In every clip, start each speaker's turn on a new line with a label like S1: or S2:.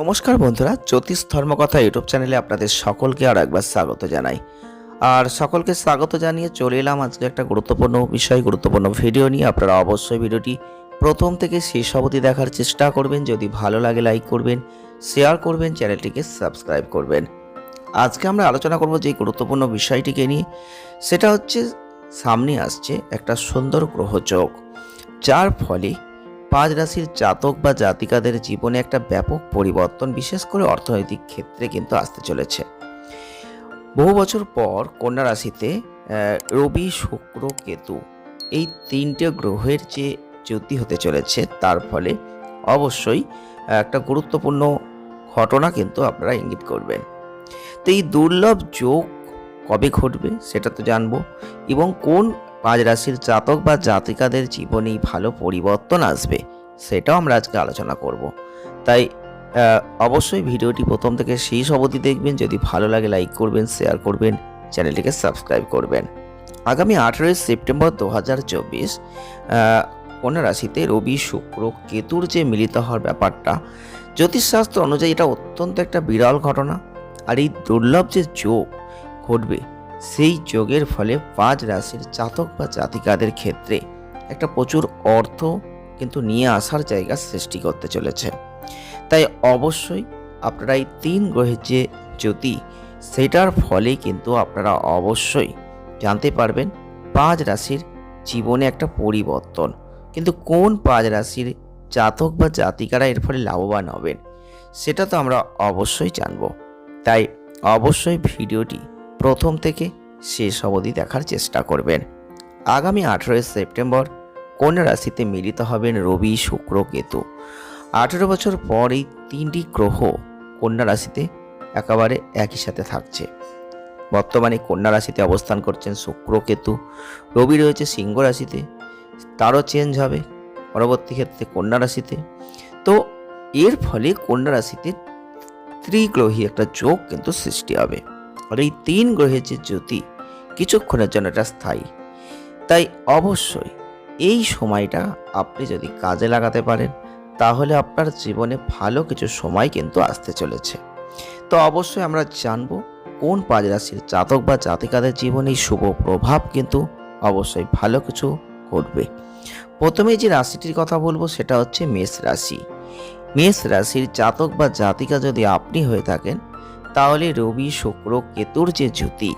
S1: নমস্কার বন্ধুরা, জ্যোতিষ ধর্মকথা ইউটিউব চ্যানেলে আপনাদের সকলকে আর একবার স্বাগত জানাই। আর সকলকে স্বাগত জানিয়ে চলে এলাম আজকে একটা গুরুত্বপূর্ণ বিষয়, গুরুত্বপূর্ণ ভিডিও নিয়ে। আপনারা অবশ্যই ভিডিওটি প্রথম থেকে শেষ অবধি দেখার চেষ্টা করবেন। যদি ভালো লাগে, লাইক করবেন, শেয়ার করবেন, চ্যানেলটিকে সাবস্ক্রাইব করবেন। আজকে আমরা আলোচনা করব যে গুরুত্বপূর্ণ বিষয়টিকে নিয়ে। সেটা হচ্ছে, সামনে আসছে একটা সুন্দর গ্রহযোগ যার ফলে পাঁচ রাশির জাতক বা জাতিকাদের জীবনে একটা ব্যাপক পরিবর্তন, বিশেষ করে অর্থনৈতিক ক্ষেত্রে কিন্তু আসতে চলেছে। বহু বছর পর কন্যা রাশিতে রবি, শুক্র, কেতু এই তিনটে গ্রহের যে জ্যোতি হতে চলেছে, তার ফলে অবশ্যই একটা গুরুত্বপূর্ণ ঘটনা কিন্তু আপনারা ইঙ্গিত করবেন। তো এই দুর্লভ যোগ কবে ঘটবে সেটা তো জানব এবং কোন পাঁচ রাশির জাতক বা জাতিকাদের জীবনে ভালো পরিবর্তন আসবে, সেটাও আমরা আজকে আলোচনা করব। তাই অবশ্যই ভিডিওটি প্রথম থেকে শেষ অবধি দেখবেন, যদি ভালো লাগে লাইক করবেন, শেয়ার করবেন, চ্যানেলটিকে সাবস্ক্রাইব করবেন। আগামী আঠেরোই সেপ্টেম্বর দু হাজার চব্বিশ কন্যা রাশিতে রবি, শুক্র, কেতুর যে মিলিত হওয়ার ব্যাপারটা, জ্যোতিষশাস্ত্র অনুযায়ী এটা অত্যন্ত একটা বিরল ঘটনা। আর এই দুর্লভ যে যোগ ঘটবে সেই যোগের ফলে পাঁচ রাশির জাতক বা জাতিকাদের ক্ষেত্রে একটা প্রচুর অর্থ কিন্তু নিয়ে আসার জায়গা সৃষ্টি করতে চলেছে। তাই অবশ্যই আপনারা এই তিন গ্রহের যে জ্যোতি, সেটার ফলে কিন্তু আপনারা অবশ্যই জানতে পারবেন পাঁচ রাশির জীবনে একটা পরিবর্তন। কিন্তু কোন পাঁচ রাশির জাতক বা জাতিকারা এর ফলে লাভবান হবেন, সেটা তো আমরা অবশ্যই জানব। তাই অবশ্যই ভিডিওটি প্রথম থেকে শেষ অবধি দেখার চেষ্টা করবেন। আগামী আঠেরোই সেপ্টেম্বর কন্যা রাশিতে মিলিত হবেন রবি, শুক্র, কেতু। আঠেরো বছর পর এই তিনটি গ্রহ কন্যা রাশিতে একেবারে একই সাথে থাকছে। বর্তমানে কন্যা রাশিতে অবস্থান করছেন শুক্র, কেতু। রবি রয়েছে সিংহ রাশিতে, তারও চেঞ্জ হবে পরবর্তী ক্ষেত্রে কন্যা রাশিতে। তো এর ফলে কন্যা রাশিতে ত্রিগ্রহী একটা যোগ কিন্তু সৃষ্টি হবে। আর এই তিন গ্রহের যে জ্যোতি কিছুক্ষণের জন্য এটা স্থায়ী। তাই অবশ্যই এই সময়টা আপনি যদি কাজে লাগাতে পারেন, তাহলে আপনার জীবনে ভালো কিছু সময় কিন্তু আসতে চলেছে। তো অবশ্যই আমরা জানব কোন পাঁচ রাশির জাতক বা জাতিকাদের জীবনে এই শুভ প্রভাব কিন্তু অবশ্যই ভালো কিছু ঘটবে। প্রথমে যে রাশিটির কথা বলব সেটা হচ্ছে মেষ রাশি। মেষ রাশির জাতক বা জাতিকা যদি আপনি হয়ে থাকেন তাহলে রবি, শুক্র, কেতুর যে জ্যোতি,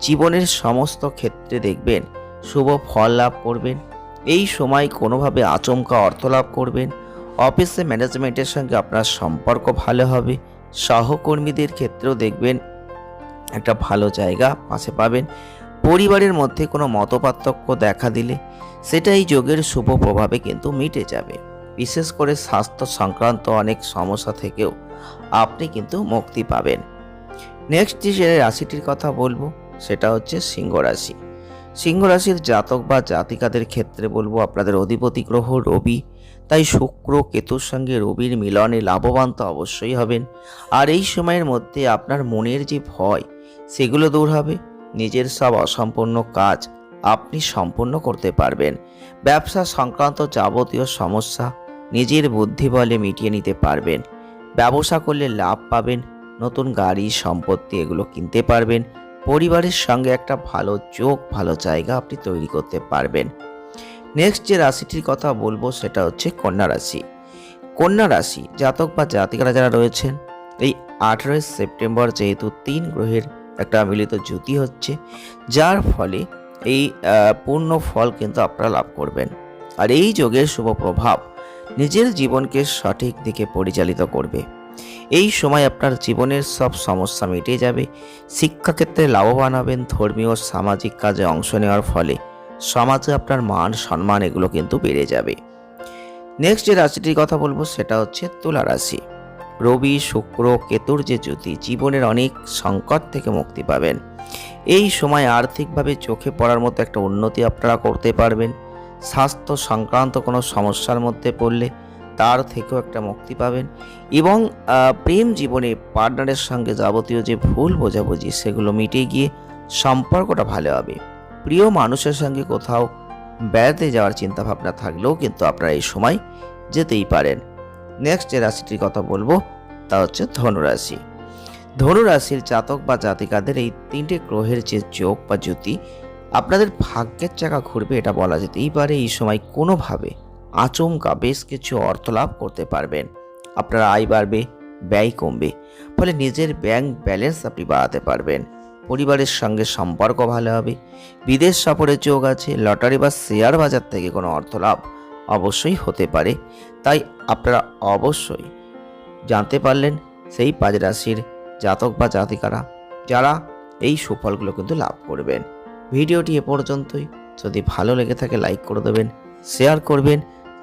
S1: জীবনের সমস্ত ক্ষেত্রে দেখবেন শুভ ফল লাভ করবেন। এই সময় কোনোভাবে আচমকা অর্থ লাভ করবেন। অফিসে ম্যানেজমেন্টের সঙ্গে আপনার সম্পর্ক ভালো হবে। সহকর্মীদের ক্ষেত্রেও দেখবেন একটা ভালো জায়গা পাশে পাবেন। পরিবারের মধ্যে কোনো মতপার্থক্য দেখা দিলে সেটাই যোগের শুভ প্রভাবে কিন্তু মিটে যাবে। বিশেষ করে স্বাস্থ্য সংক্রান্ত অনেক সমস্যা থেকেও আপনি কিন্তু মুক্তি পাবেন। নেক্সট যে রাশিটির কথা বলব, সেটা হচ্ছে সিংহ রাশি। সিংহ রাশির জাতক বা জাতিকাদের ক্ষেত্রে বলব, আপনাদের অধিপতি গ্রহ রবি, তাই শুক্র, কেতুর সঙ্গে রবির মিলনে লাভবান তো অবশ্যই হবেন। আর এই সময়ের মধ্যে আপনার মনের যে ভয়, সেগুলো দূর হবে। নিজের সব অসম্পূর্ণ কাজ আপনি সম্পূর্ণ করতে পারবেন। ব্যবসা সংক্রান্ত যাবতীয় সমস্যা নিজের বুদ্ধি বলে মিটিয়ে নিতে পারবেন। ব্যবসা করলে লাভ পাবেন। নতুন গাড়ি, সম্পত্তি এগুলো কিনতে পারবেন। পরিবারের সঙ্গে একটা ভালো যোগ ভালো জায়গা আপনি তৈরি করতে পারবেন। নেক্সট যে রাশিটির কথা বলব সেটা হচ্ছে কন্যা রাশি। কন্যা রাশি, জাতক বা জাতিকারা যারা রয়েছেন, এই আঠেরোই সেপ্টেম্বর যেহেতু তিন গ্রহের একটা মিলিত জ্যোতি হচ্ছে, যার ফলে এই পূর্ণ ফল কিন্তু আপনারা লাভ করবেন। আর এই যোগের শুভ প্রভাব নিজের জীবনকে সঠিক দিকে পরিচালিত করবে। এই সময় আপনার জীবনের সব সমস্যা মিটে যাবে। শিক্ষাক্ষেত্রে লাভবান হবেন, ধর্মীয় সামাজিক কাজে অংশ নেওয়ার ফলে সমাজে আপনার মান, সম্মান এগুলো কিন্তু বেড়ে যাবে। নেক্সট যে রাশিটির কথা বলব সেটা হচ্ছে তুলা রাশি। রবি, শুক্র, কেতুর যে জ্যোতি, জীবনের অনেক সংকট থেকে মুক্তি পাবেন। এই সময় আর্থিকভাবে চোখে পড়ার মতো একটা উন্নতি আপনারা করতে পারবেন। স্বাস্থ্য সংক্রান্ত কোনো সমস্যার মধ্যে পড়লে তার থেকেও একটা মুক্তি পাবেন। এবং প্রেম জীবনে পার্টনারের সঙ্গে যাবতীয় যে ভুল বোঝাবুঝি, সেগুলো মিটে গিয়ে সম্পর্কটা ভালো হবে। প্রিয় মানুষের সঙ্গে কোথাও বেড়াতে যাওয়ার চিন্তা ভাবনা থাকলেও কিন্তু আপনারা এই সময় যেতেই পারেন। নেক্সট যে রাশিটির কথা বলব, তা হচ্ছে ধনুরাশি। ধনুরাশির জাতক বা জাতিকাদের এই তিনটে গ্রহের যে যোগ বা জ্যোতি, আপনাদের ভাগ্যের চাকা ঘুরবে এটা বলা যেতেই পারে এই সময় কোনোভাবে। আচমকা বেশ কিছু অর্থ লাভ করতে পারবেন। আপনার আয় বাড়বে, ব্যয় কমবে, ফলে নিজের ব্যাংক ব্যালেন্স আপনি বাড়াতে পারবেন। পরিবারের সঙ্গে সম্পর্ক ভালো হবে, বিদেশ সফরের যোগ আছে, লটারি বা শেয়ার বাজার থেকে কোনো অর্থ লাভ অবশ্যই হতে পারে। তাই আপনারা অবশ্যই জানতে পারলেন সেই পাঁচ রাশির জাতক বা জাতিকারা যারা এই সুফলগুলো কিন্তু লাভ করবেন। ভিডিওটি এ পর্যন্তই। যদি ভালো লেগে থাকে লাইক করে দেবেন শেয়ার করবেন।